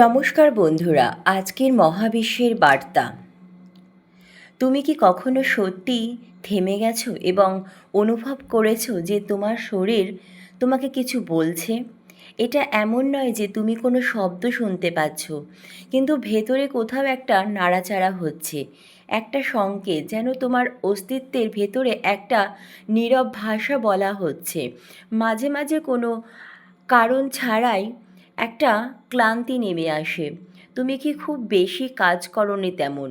নমস্কার বন্ধুরা, আজকের মহাবিশ্বের বার্তা। তুমি কি কখনো সত্যি থেমে গেছো এবং অনুভব করেছ যে তোমার শরীর তোমাকে কিছু বলছে? এটা এমন নয় যে তুমি কোনো শব্দ শুনতে পাচ্ছ, কিন্তু ভেতরে কোথাও একটা নাড়াচাড়া হচ্ছে, একটা সংকেত যেন তোমার অস্তিত্বের ভেতরে একটা নীরব ভাষা বলা হচ্ছে। মাঝে মাঝে কোনো কারণ ছাড়াই একটা ক্লান্তি নেমে আসে। তুমি কি খুব বেশি কাজ করনি তেমন?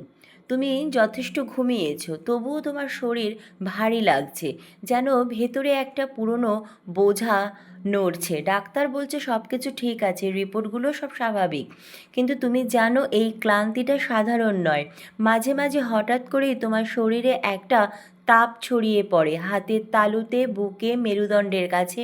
তুমি যথেষ্ট ঘুমিয়েছো, তবুও তোমার শরীর ভারী লাগছে, যেন ভেতরে একটা পুরনো বোঝা নড়ছে। ডাক্তার বলছে সব কিছু ঠিক আছে, রিপোর্টগুলো সব স্বাভাবিক। কিন্তু তুমি জানো এই ক্লান্তিটা সাধারণ নয়। মাঝে মাঝে হঠাৎ করেই তোমার শরীরে একটা তাপ ছড়িয়ে পড়ে। হাতের তালুতে, বুকে মেরুদণ্ডের কাছে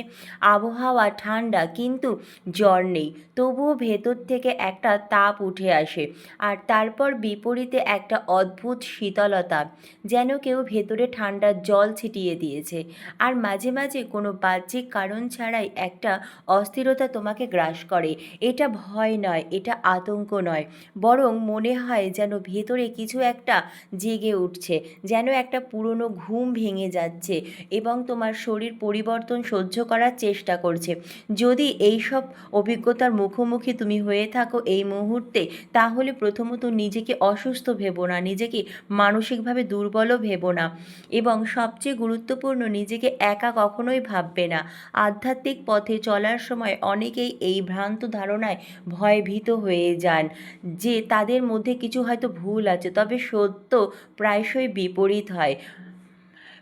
আবহাওয়া ঠান্ডা, কিন্তু জ্বর নেই। তবুও ভেতর থেকে একটা তাপ উঠে আসে আর তারপর বিপরীতে একটা অদ্ভুত শীতলতা, যেন কেউ ভেতরে ঠান্ডা জল ছিটিয়ে দিয়েছে। আর মাঝে মাঝে কোনো বাহ্যিক কারণ ছাড়াই একটা অস্থিরতা তোমাকে গ্রাস করে। এটা ভয় নয়, এটা আতঙ্ক নয়, বরং মনে হয় যেন ভেতরে কিছু একটা জেগে উঠছে, যেন একটা পুরনো ঘুম ভেঙে যাচ্ছে এবং তোমার শরীর পরিবর্তন সহ্য করার চেষ্টা করছে। যদি এই সব অভিজ্ঞতার মুখোমুখি তুমি হয়ে থাকো এই মুহূর্তে, তাহলে প্রথমত নিজেকে অসুস্থ ভেবো না, নিজেকে মানসিকভাবে দুর্বলও ভেবো না এবং সবচেয়ে গুরুত্বপূর্ণ, নিজেকে একা কখনোই ভাববে না। আধ্যাত্মিক পথে চলার সময় অনেকেই এই ভ্রান্ত ধারণায় ভয়ভীত হয়ে যান যে তাদের মধ্যে কিছু হয়তো ভুল আছে, তবে সত্য প্রায়শই বিপরীত হয়।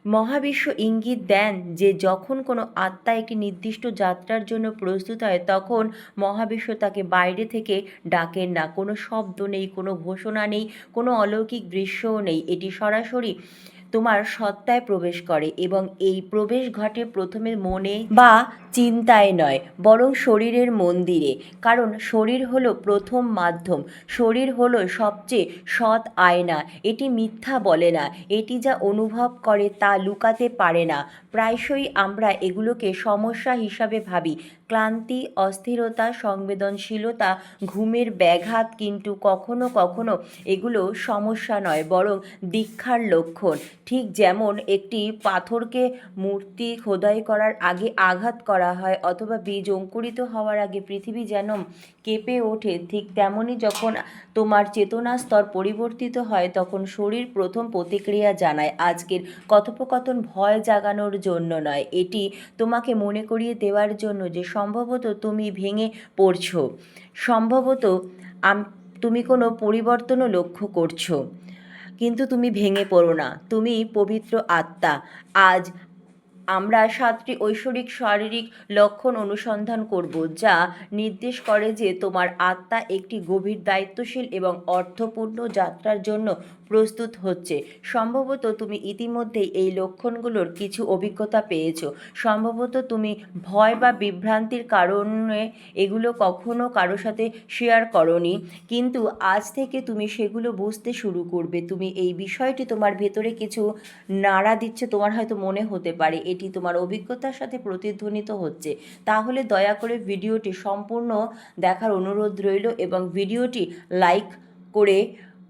মহাবিশ্ব ইঙ্গিত দেন যে, যখন কোনো আত্মা একটি নির্দিষ্ট যাত্রার জন্য প্রস্তুত হয়, তখন মহাবিশ্ব তাকে বাইরে থেকে ডাকেন না। কোনো শব্দ নেই, কোনো ঘোষণা নেই, কোনো অলৌকিক দৃশ্যও নেই। এটি সরাসরি তোমার সত্তায় প্রবেশ করে এবং এই প্রবেশ ঘটে প্রথমে মনে বা চিন্তায় নয় বরং শরীরের মন্দিরে। কারণ শরীর হলো প্রথম মাধ্যম। শরীর হলো সবচেয়ে সৎ আয়না। এটি মিথ্যা বলে না। এটি যা অনুভব করে তা লুকাতে পারে না। প্রায়শই আমরা এগুলোকে সমস্যা হিসাবে ভাবি। ক্লান্তি, অস্থিরতা, সংবেদনশীলতা, ঘুমের ব্যাঘাত কিন্তু কখনো কখনো এগুলো সমস্যা নয়, বরং দীক্ষার লক্ষণ। ঠিক যেমন একটি পাথরকে মূর্তি খোদাই করার আগে আঘাত করা হয় অথবা বীজ অঙ্কুরিত হওয়ার আগে পৃথিবী যেন কেঁপে ওঠে, ঠিক তেমনই যখন তোমার চেতনা স্তর পরিবর্তিত হয় তখন শরীর প্রথম প্রতিক্রিয়া জানায়। আজকের কথোপকথন ভয় জাগানোর জন্য নয়, এটি তোমাকে মনে করিয়ে দেওয়ার জন্য যে সম্ভবত তুমি ভেঙে পড়ছ। সম্ভবত তুমি কোনো পরিবর্তনও লক্ষ্য করছ। কিন্তু তুমি ভেঙে পড়ো না। তুমি পবিত্র আত্মা। আজ আমরা সাতটি ঐশ্বরিক শারীরিক লক্ষণ অনুসন্ধান করব, যা নির্দেশ করে যে তোমার আত্মা একটি গভীর দায়িত্বশীল এবং অর্থপূর্ণ যাত্রার জন্য প্রস্তুত হচ্ছে। সম্ভবত তুমি ইতিমধ্যেই এই লক্ষণগুলোর কিছু অভিজ্ঞতা পেয়েছ। সম্ভবত তুমি ভয় বা বিভ্রান্তির কারণে এগুলো কখনো কারও সাথে শেয়ার করনি। কিন্তু আজ থেকে তুমি সেগুলো বুঝতে শুরু করবে। তুমি এই বিষয়টি তোমার ভেতরে কিছু নাড়া দিচ্ছে, তোমার হয়তো মনে হতে পারে, এটি তোমার অভিজ্ঞতার সাথে প্রতিধ্বনিত হচ্ছে। তাহলে দয়া করে ভিডিওটি সম্পূর্ণ দেখার অনুরোধ রইল এবং ভিডিওটি লাইক করে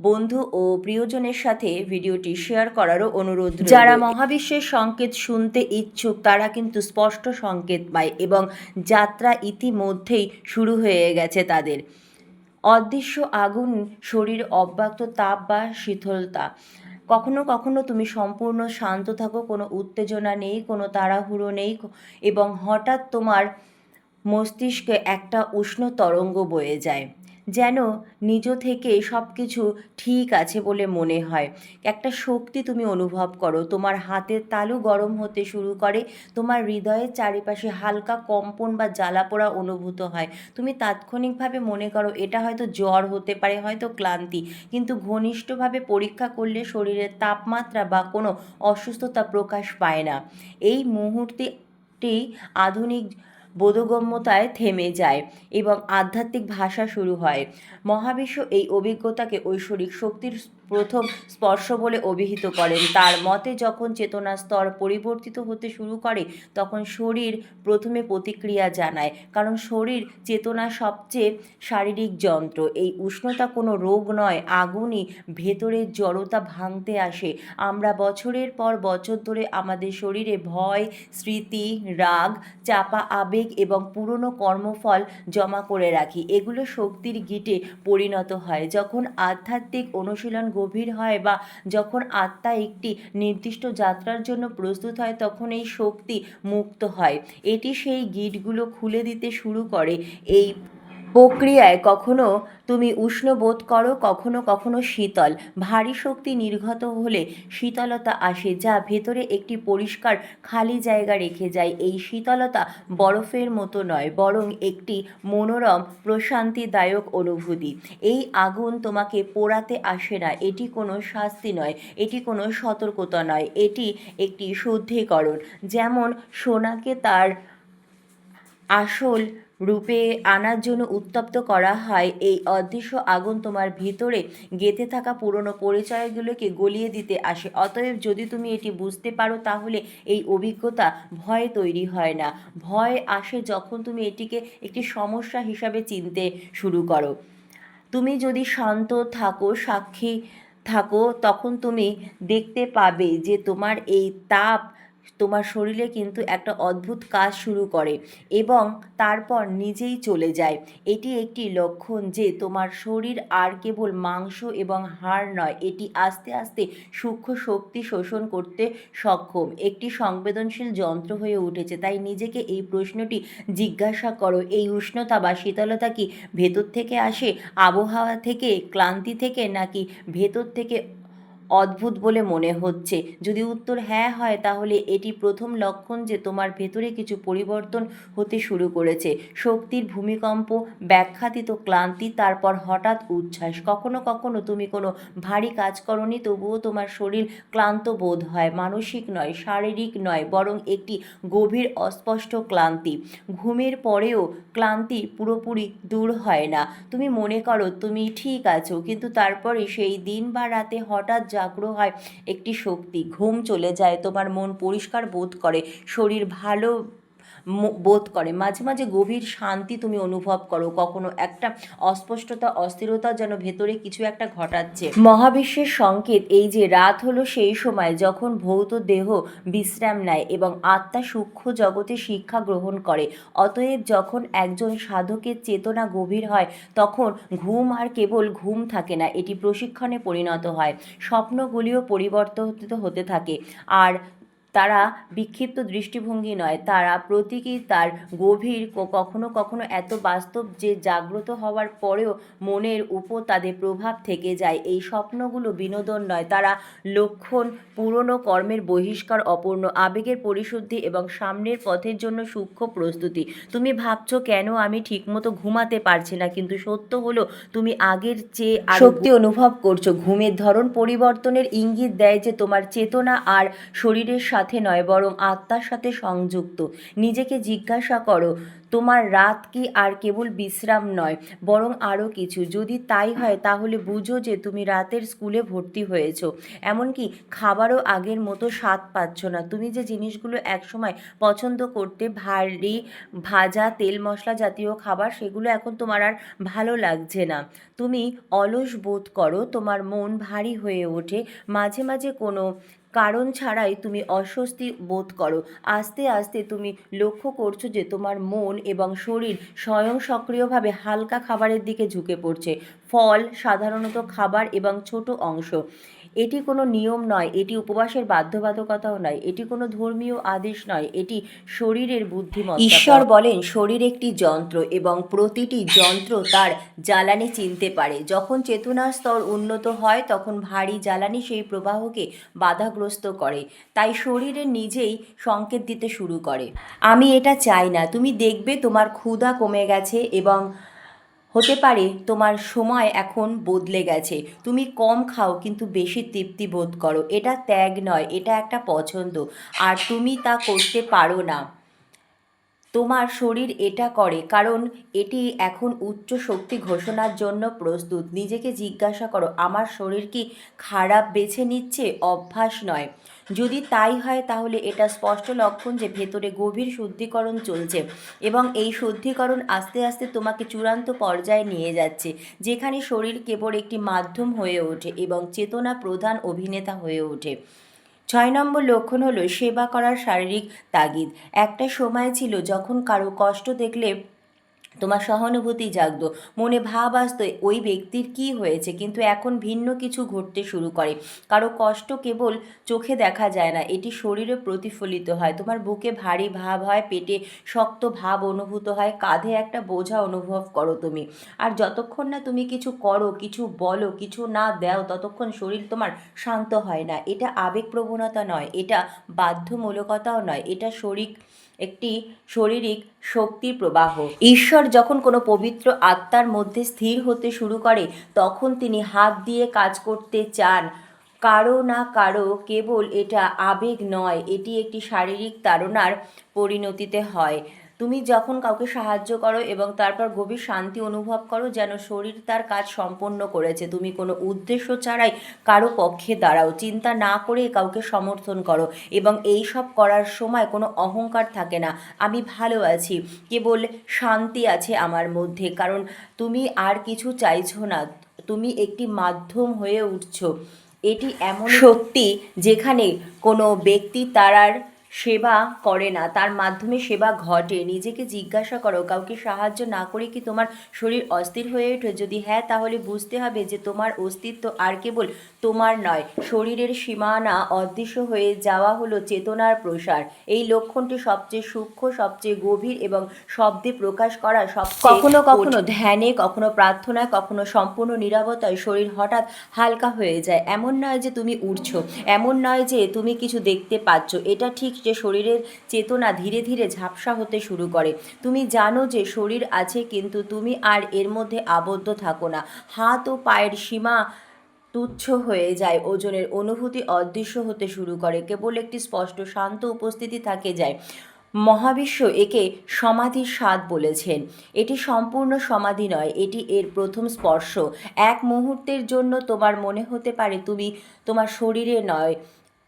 বন্ধু ও প্রিয়জনের সাথে ভিডিওটি শেয়ার করারও অনুরোধ যারা মহাবিশ্বের সংকেত শুনতে ইচ্ছুক, তারা কিন্তু স্পষ্ট সংকেত পায় এবং যাত্রা ইতিমধ্যেই শুরু হয়ে গেছে তাদের। অদৃশ্য আগুন, শরীর অব্যক্ত তাপ বা শীতলতা। কখনো কখনো তুমি সম্পূর্ণ শান্ত থাকো, কোনো উত্তেজনা নেই, কোনো তাড়াহুড়ো নেই এবং হঠাৎ তোমার মস্তিষ্কে একটা উষ্ণ তরঙ্গ বয়ে যায়। যেন নিজ থেকে সব কিছু ঠিক আছে বলে মনে হয়। একটা শক্তি তুমি অনুভব করো। তোমার হাতের তালু গরম হতে শুরু করে, তোমার হৃদয়ের চারিপাশে হালকা কম্পন বা জ্বালা জ্বালাপোড়া অনুভূত হয়। তুমি তাৎক্ষণিকভাবে মনে করো, এটা হয়তো জ্বর হতে পারে, হয়তো ক্লান্তি। কিন্তু ঘনিষ্ঠভাবে পরীক্ষা করলে শরীরের তাপমাত্রা বা কোনো অসুস্থতা প্রকাশ পায় না। এই মুহূর্তটি আধুনিক বোধগম্যতায় থেমে যায় এবং আধ্যাত্মিক ভাষা শুরু হয়। মহাবিশ্ব এই অভিজ্ঞতাকে ঐশ্বরিক শক্তির প্রথম স্পর্শ বলে অভিহিত করেন। তার মতে, যখন চেতনা স্তর পরিবর্তিত হতে শুরু করে, তখন শরীর প্রথমে প্রতিক্রিয়া জানায়, কারণ শরীর চেতনা সবচেয়ে শারীরিক যন্ত্র। এই উষ্ণতা কোনো রোগ নয়, আগুনই ভেতরের জড়তা ভাঙতে আসে। আমরা বছরের পর বছর ধরে আমাদের শরীরে ভয়, স্মৃতি, রাগ, চাপা আবেগ এবং পুরনো কর্মফল জমা করে রাখি। এগুলো শক্তির গিটে পরিণত হয়। যখন আধ্যাত্মিক অনুশীলন গভীর হয় বা যখন আত্মা একটি নির্দিষ্ট যাত্রার জন্য প্রস্তুত হয়, তখন এই শক্তি মুক্ত হয়। এটি সেই গিটগুলো খুলে দিতে শুরু করে। এই প্রক্রিয়ায় কখনো তুমি উষ্ণ বোধ করো, কখনো কখনো শীতল। ভারী শক্তি নির্গত হলে শীতলতা আসে, যা ভেতরে একটি পরিষ্কার খালি জায়গা রেখে যায়। এই শীতলতা বরফের মতো নয়, বরং একটি মনোরম, প্রশান্তিদায়ক অনুভূতি। এই আগুন তোমাকে পোড়াতে আসে না, এটি কোনো শাস্তি নয়, এটি কোনো সতর্কতা নয়, এটি একটি শুদ্ধিকরণ। যেমন সোনাকে তার আসল রূপে আনার জন্য উত্তপ্ত করা হয়, এই অদৃশ্য আগুন তোমার ভিতরে গেঁথে থাকা পুরনো পরিচয়গুলোকে গলিয়ে দিতে আসে। অতএব যদি তুমি এটি বুঝতে পারো, তাহলে এই অভিজ্ঞতা ভয় তৈরি হয় না। ভয় আসে যখন তুমি এটিকে একটি সমস্যা হিসাবে চিনতে শুরু করো। তুমি যদি শান্ত থাকো, সাক্ষী থাকো, তখন তুমি দেখতে পাবে যে তোমার এই তাপ তোমার শরীরে কিন্তু একটা অদ্ভুত কাজ শুরু করে এবং তারপর নিজেই চলে যায়। এটি একটি লক্ষণ যে তোমার শরীর আর কেবল মাংস এবং হাড় নয়, এটি আস্তে আস্তে সূক্ষ্ম শক্তি শোষণ করতে সক্ষম। একটি সংবেদনশীল যন্ত্র হয়ে উঠেছে, তাই নিজেকে এই প্রশ্নটি জিজ্ঞাসা করো, এই উষ্ণতা বা শীতলতা কি ভেতর থেকে আসে, আবহাওয়া থেকে, ক্লান্তি থেকে, নাকি ভেতর থেকে অদ্ভুত বলে মনে হচ্ছে। যদি উত্তর হ্যাঁ হয়, তাহলে এটি প্রথম লক্ষণ যে তোমার ভেতরে কিছু পরিবর্তন হতে শুরু করেছে। শক্তির ভূমিকম্প, ব্যাখ্যাতীত ক্লান্তি, তারপর হঠাৎ উচ্ছ্বাস। কখনো কখনো তুমি কোনো ভারী কাজ করনি, তবুও তোমার শরীর ক্লান্ত বোধ হয়। মানসিক নয়, শারীরিক নয়, বরং একটি গভীর অস্পষ্ট ক্লান্তি। ঘুমের পরেও ক্লান্তি পুরোপুরি দূর হয় না। তুমি মনে করো, তুমি ঠিক আছো। কিন্তু তারপরে সেই দিন বা রাতে হঠাৎ জাগ্র হয়। একটি শক্তি ঘুম চলে যায় তোমার মন পরিষ্কার বোধ করে শরীর ভালো বোধ করে। মাঝে মাঝে গভীর শান্তি তুমি অনুভব করো। কখনো একটা অস্পষ্টতা, অস্থিরতা যেন ভেতরে কিছু একটা ঘটাচ্ছে। মহাবিশ্বের সংকেত এই যে, রাত হলো সেই সময় যখন ভৌত দেহ বিশ্রাম নেয় এবং আত্মা সূক্ষ্ম জগতে শিক্ষা গ্রহণ করে। অতএব যখন একজন সাধকের চেতনা গভীর হয়, তখন ঘুম আর কেবল ঘুম থাকে না, এটি প্রশিক্ষণে পরিণত হয়। স্বপ্নগুলিও পরিবর্তিত হতে থাকে। আর তারা বিক্ষিপ্ত দৃষ্টিভঙ্গি নয়, তারা প্রতীকী, তার গভীর কখনো কখনো এত বাস্তব যে জাগ্রত হওয়ার পরেও মনের উপর তাদের প্রভাব থেকে যায়। এই স্বপ্নগুলো বিনোদন নয়, তারা লক্ষণ পুরনো কর্মের বহিষ্কার অপূর্ণ, আবেগের পরিশুদ্ধি এবং সামনের পথের জন্য সূক্ষ্ম প্রস্তুতি। তুমি ভাবছ কেন আমি ঠিকমতো ঘুমাতে পারছি না, কিন্তু সত্য হলো তুমি আগের চেয়ে শক্তি অনুভব করছ। ঘুমের ধরন পরিবর্তনের ইঙ্গিত দেয় যে তোমার চেতনা আর শরীরের সাথে নয়, বরং আত্মার সাথে সংযুক্ত। নিজেকে জিজ্ঞাসা করো, তোমার রাত কি আর কেবল বিশ্রাম নয়, বরং আরও কিছু। যদি তাই হয়, তাহলে বুঝো যে তুমি রাতের স্কুলে ভর্তি হয়েছ। এমনকি খাবারও আগের মতো স্বাদ পাচ্ছ না। তুমি যে জিনিসগুলো একসময় পছন্দ করতে ভারী ভাজা তেল মশলা জাতীয় খাবার, সেগুলো এখন তোমার আর ভালো লাগছে না। তুমি অলস বোধ করো, তোমার মন ভারী হয়ে ওঠে। মাঝে মাঝে কোনো কারণ ছাড়াই তুমি অস্বস্তি বোধ করো। আস্তে আস্তে তুমি লক্ষ্য করছ যে তোমার মন এবং শরীর স্বয়ং সক্রিয়ভাবে হালকা খাবারের দিকে ঝুঁকে পড়ছে। ফল সাধারণত খাবার এবং ছোট অংশ। এটি কোনো নিয়ম নয়, এটি উপবাসের বাধ্যবাধকতাও নয়, এটি কোনো ধর্মীয় আদেশ নয়, এটি শরীরের বুদ্ধিমত্তা ঈশ্বর বলেন, শরীর একটি যন্ত্র এবং প্রতিটি যন্ত্র তার জ্বালানি চিনতে পারে। যখন চেতনার স্তর উন্নত হয়, তখন ভারী জ্বালানি সেই প্রবাহকে বাধাগ্রস্ত করে, তাই শরীরের নিজেই সংকেত দিতে শুরু করে। আমি এটা চাই না, তুমি দেখবে তোমার ক্ষুধা কমে গেছে এবং হতে পারে তোমার সময় এখন বদলে গেছে। তুমি কম খাও কিন্তু বেশি তৃপ্তি বোধ করো। এটা ত্যাগ নয়, এটা একটা পছন্দ। আর তুমি তা করতে পারো না। তোমার শরীর এটা করে, কারণ এটি এখন উচ্চ শক্তি ঘোষণার জন্য প্রস্তুত। নিজেকে জিজ্ঞাসা করো, আমার শরীর কি খারাপ বেছে নিচ্ছে? অভ্যাস নয়। যদি তাই হয়, তাহলে এটা স্পষ্ট লক্ষণ যে ভেতরে গভীর শুদ্ধিকরণ চলছে এবং এই শুদ্ধিকরণ আস্তে আস্তে তোমাকে চূড়ান্ত পর্যায়ে নিয়ে যাচ্ছে, যেখানে শরীর কেবল একটি মাধ্যম হয়ে ওঠে এবং চেতনা প্রধান অভিনেতা হয়ে ওঠে। ছয় নম্বর লক্ষণ হলো সেবা করার শারীরিক তাগিদ। একটা সময় ছিল যখন কারও কষ্ট দেখলে তোমার সহানুভূতি জাগতো, মনে ভাব আসতো ওই ব্যক্তির কি হয়েছে, কিন্তু এখন ভিন্ন কিছু ঘটতে শুরু করে। কারও কষ্ট কেবল চোখে দেখা যায় না, এটি শরীরে প্রতিফলিত হয়। তোমার বুকে ভারী ভাব হয়, পেটে শক্ত ভাব অনুভূত হয়, কাঁধে একটা বোঝা অনুভব করো তুমি। আর যতক্ষণ না তুমি কিছু করো, কিছু বলো, কিছু না দাও, ততক্ষণ শরীর তোমার শান্ত হয় না। এটা আবেগপ্রবণতা নয়, এটা বাধ্যমূলকতাও নয়, এটা শরীর একটি শারীরিক শক্তির প্রবাহ। ঈশ্বর যখন কোনো পবিত্র আত্মার মধ্যে স্থির হতে শুরু করে, তখন তিনি হাত দিয়ে কাজ করতে চান। কারও না কারও কেবল এটা আবেগ নয়, এটি একটি শারীরিক তাড়নার পরিণতিতে হয়। তুমি যখন কাউকে সাহায্য করো এবং তারপর গভীর শান্তি অনুভব করো যেন শরীর তার কাজ সম্পন্ন করেছে। তুমি কোনো উদ্দেশ্য ছাড়াই কারও পক্ষে দাঁড়াও। চিন্তা না করে কাউকে সমর্থন করো এবং এই সব করার সময় কোনো অহংকার থাকে না। আমি ভালো আছি। কেবল শান্তি আছে আমার মধ্যে কারণ তুমি আর কিছু চাইছো না। তুমি একটি মাধ্যম হয়ে উঠছো। এটি এমন শক্তি যেখানে কোনো ব্যক্তি তারার সেবা করে না। তার মাধ্যমে সেবা ঘটে। নিজেকে জিজ্ঞাসা করো, কাউকে সাহায্য না করে কি তোমার শরীর অস্থির হয়ে ওঠে? যদি হ্যাঁ তাহলে বুঝতে হবে যে তোমার অস্তিত্ব আর কেবল তোমার নয়। শরীরের সীমানা অদৃশ্য হয়ে যাওয়া হলো চেতনার প্রসার। এই লক্ষণটি সবচেয়ে সূক্ষ্ম সবচেয়ে গভীর এবং শব্দে প্রকাশ করা সব কখনো কখনো ধ্যানে কখনো প্রার্থনায় কখনো সম্পূর্ণ নিরাপত্তায় শরীর হঠাৎ হালকা হয়ে যায়। এমন নয় যে তুমি উঠছো এমন নয় যে তুমি কিছু দেখতে পাচ্ছ। এটা ঠিক যে শরীরের চেতনা ধীরে ধীরে ঝাপসা হতে শুরু করে। তুমি জানো যে শরীর আছে কিন্তু তুমি আর এর মধ্যে আবদ্ধ থাকো না। হাত ও পায়ের সীমা তুচ্ছ হয়ে যায়। ওজনের অনুভূতি অদৃশ্য হতে শুরু করে। কেবল একটি স্পষ্ট শান্ত উপস্থিতি থাকে যায়। মহাবিশ্ব একে সমাধির স্বাদ বলেছেন। এটি সম্পূর্ণ সমাধি নয়, এটি এর প্রথম স্পর্শ। এক মুহূর্তের জন্য তোমার মনে হতে পারে তুমি তোমার শরীরে নয়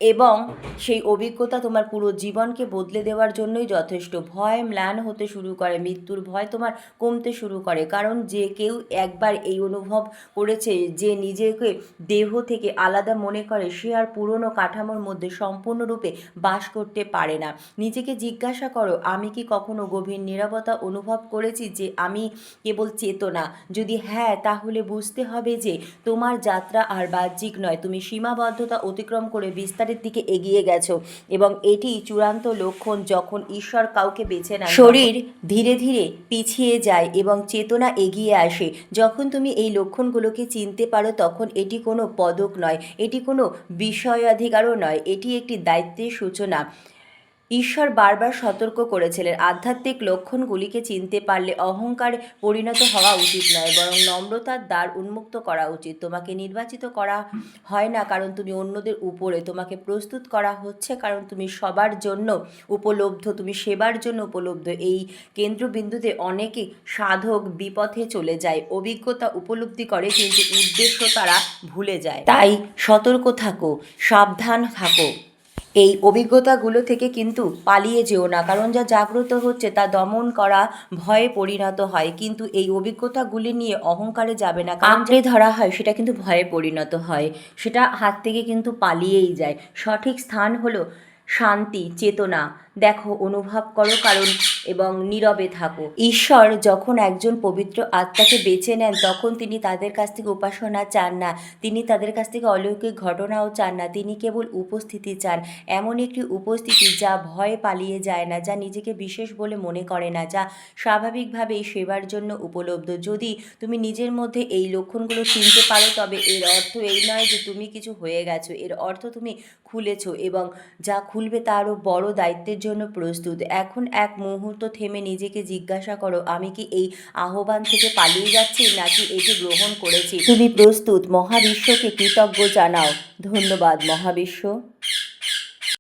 এবং সেই অভিজ্ঞতা তোমার পুরো জীবনকে বদলে দেওয়ার জন্যই যথেষ্ট। ভয় ম্লান হতে শুরু করে, মৃত্যুর ভয় তোমার কমতে শুরু করে। কারণ যে কেউ একবার এই অনুভব করেছে যে নিজেকে দেহ থেকে আলাদা মনে করে, সে আর পুরনো কাঠামোর মধ্যে সম্পূর্ণরূপে বাস করতে পারে না। নিজেকে জিজ্ঞাসা করো, আমি কি কখনো গভীর নিরাপত্তা অনুভব করেছি যে আমি কেবল চেতনা? যদি হ্যাঁ তাহলে বুঝতে হবে যে তোমার যাত্রা আর বাহ্যিক নয়, তুমি সীমাবদ্ধতা অতিক্রম করে বিস্তারিত দিকে এগিয়ে গেছো এবং এটি চূড়ান্ত লক্ষণ যখন ঈশ্বর কাউকে বেছে নেন শরীর ধীরে ধীরে পিছিয়ে যায় এবং চেতনা এগিয়ে আসে। যখন তুমি এই লক্ষণগুলোকে চিনতে পারো তখন এটি কোনো পদক নয়, এটি কোনো বিষয়াধিকারও নয়, এটি একটি দায়িত্বের সূচনা। ঈশ্বর বারবার সতর্ক করেছিলেন। আধ্যাত্মিক লক্ষণগুলিকে চিনতে পারলে অহংকার পরিণত হওয়া উচিত নয়, বরং নম্রতার দ্বার উন্মুক্ত করা উচিত। তোমাকে নির্বাচিত করা হয় না কারণ তুমি অন্যদের উপরে, তোমাকে প্রস্তুত করা হচ্ছে কারণ তুমি সবার জন্য উপলব্ধ, তুমি সেবার জন্য উপলব্ধ। এই কেন্দ্রবিন্দুতে অনেকে সাধক বিপথে চলে যায়, অভিজ্ঞতা উপলব্ধি করে কিন্তু উদ্দেশ্য তারা ভুলে যায়। তাই সতর্ক থাকো, সাবধান থাকো। এই অভিজ্ঞতাগুলো থেকে কিন্তু পালিয়ে যেও না। কারণ যা জাগ্রত হচ্ছে তা দমন করা ভয়ে পরিণত হয়। কিন্তু এই অভিজ্ঞতাগুলি নিয়ে অহংকারে যাবে না। আঁকড়ে ধরা হয়, সেটা কিন্তু ভয়ে পরিণত হয়। সেটা হাত থেকে কিন্তু পালিয়েই যায়। সঠিক স্থান হলো শান্তি, চেতনা, দেখো, অনুভব করো, কারণ, এবং নীরবে থাকো। ঈশ্বর যখন একজন পবিত্র আত্মাকে বেছে নেন, তখন তিনি তাদের কাছ থেকে উপাসনা চান না। তিনি তাদের কাছ থেকে অলৌকিক ঘটনাও চান না। তিনি কেবল উপস্থিতি চান। এমন একটি উপস্থিতি যা ভয়ে পালিয়ে যায় না, যা নিজেকে বিশেষ বলে মনে করে না, যা স্বাভাবিকভাবেই সেবার জন্য উপলব্ধ। যদি তুমি নিজের মধ্যে এই লক্ষণগুলো চিনতে পারো, তবে এর অর্থ এই নয় যে তুমি কিছু হয়ে গেছো। এর অর্থ তুমি খুলেছো, এবং যা খুলবে তা আরও বড় দায়িত্বের জন্য প্রস্তুত। এখন এক মুহূর্ত থেমে নিজেকে জিজ্ঞাসা করো, আমি কি এই আহ্বান থেকে পালিয়ে যাচ্ছি নাকি এটি গ্রহণ করেছি? তুমি প্রস্তুত, মহাবিশ্বকে কৃতজ্ঞ জানাও। ধন্যবাদ, মহাবিশ্ব।